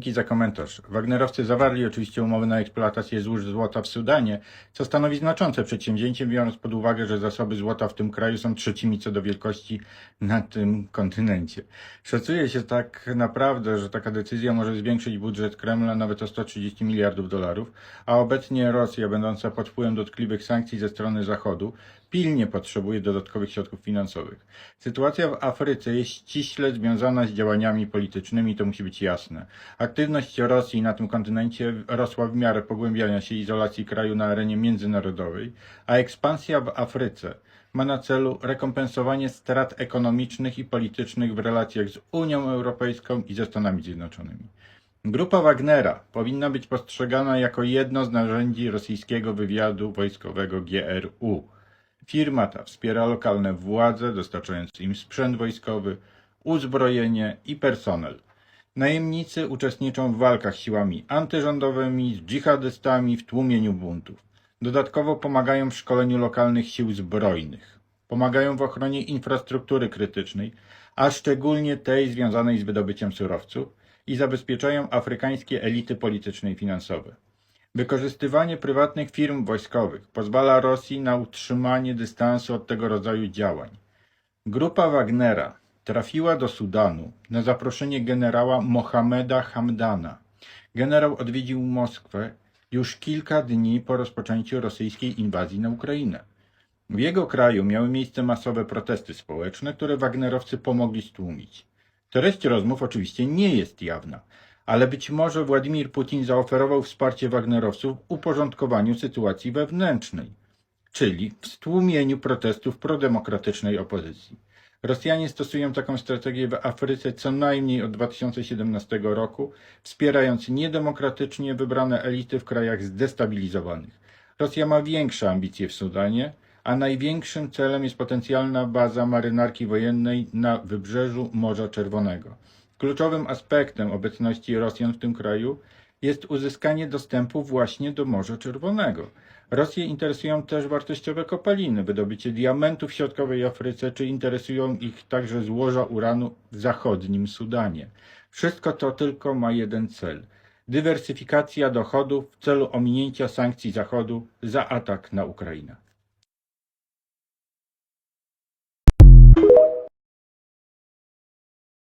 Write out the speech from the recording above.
Dzięki za komentarz. Wagnerowcy zawarli oczywiście umowy na eksploatację złóż złota w Sudanie, co stanowi znaczące przedsięwzięcie, biorąc pod uwagę, że zasoby złota w tym kraju są trzecimi co do wielkości na tym kontynencie. Szacuje się tak naprawdę, że taka decyzja może zwiększyć budżet Kremla nawet o 130 miliardów dolarów, a obecnie Rosja, będąca pod wpływem dotkliwych sankcji ze strony Zachodu, pilnie potrzebuje dodatkowych środków finansowych. Sytuacja w Afryce jest ściśle związana z działaniami politycznymi, to musi być jasne. Aktywność Rosji na tym kontynencie rosła w miarę pogłębiania się izolacji kraju na arenie międzynarodowej, a ekspansja w Afryce ma na celu rekompensowanie strat ekonomicznych i politycznych w relacjach z Unią Europejską i ze Stanami Zjednoczonymi. Grupa Wagnera powinna być postrzegana jako jedno z narzędzi rosyjskiego wywiadu wojskowego GRU. Firma ta wspiera lokalne władze, dostarczając im sprzęt wojskowy, uzbrojenie i personel. Najemnicy uczestniczą w walkach siłami antyrządowymi z dżihadystami w tłumieniu buntów. Dodatkowo pomagają w szkoleniu lokalnych sił zbrojnych. Pomagają w ochronie infrastruktury krytycznej, a szczególnie tej związanej z wydobyciem surowców i zabezpieczają afrykańskie elity polityczne i finansowe. Wykorzystywanie prywatnych firm wojskowych pozwala Rosji na utrzymanie dystansu od tego rodzaju działań. Grupa Wagnera trafiła do Sudanu na zaproszenie generała Mohameda Hamdana. Generał odwiedził Moskwę już kilka dni po rozpoczęciu rosyjskiej inwazji na Ukrainę. W jego kraju miały miejsce masowe protesty społeczne, które Wagnerowcy pomogli stłumić. Treść rozmów oczywiście nie jest jawna, ale być może Władimir Putin zaoferował wsparcie Wagnerowców w uporządkowaniu sytuacji wewnętrznej, czyli w stłumieniu protestów prodemokratycznej opozycji. Rosjanie stosują taką strategię w Afryce co najmniej od 2017 roku, wspierając niedemokratycznie wybrane elity w krajach zdestabilizowanych. Rosja ma większe ambicje w Sudanie, a największym celem jest potencjalna baza marynarki wojennej na wybrzeżu Morza Czerwonego. Kluczowym aspektem obecności Rosjan w tym kraju jest uzyskanie dostępu właśnie do Morza Czerwonego. Rosję interesują też wartościowe kopaliny, wydobycie diamentów w środkowej Afryce, czy interesują ich także złoża uranu w zachodnim Sudanie. Wszystko to tylko ma jeden cel dywersyfikacja dochodów w celu ominięcia sankcji Zachodu za atak na Ukrainę.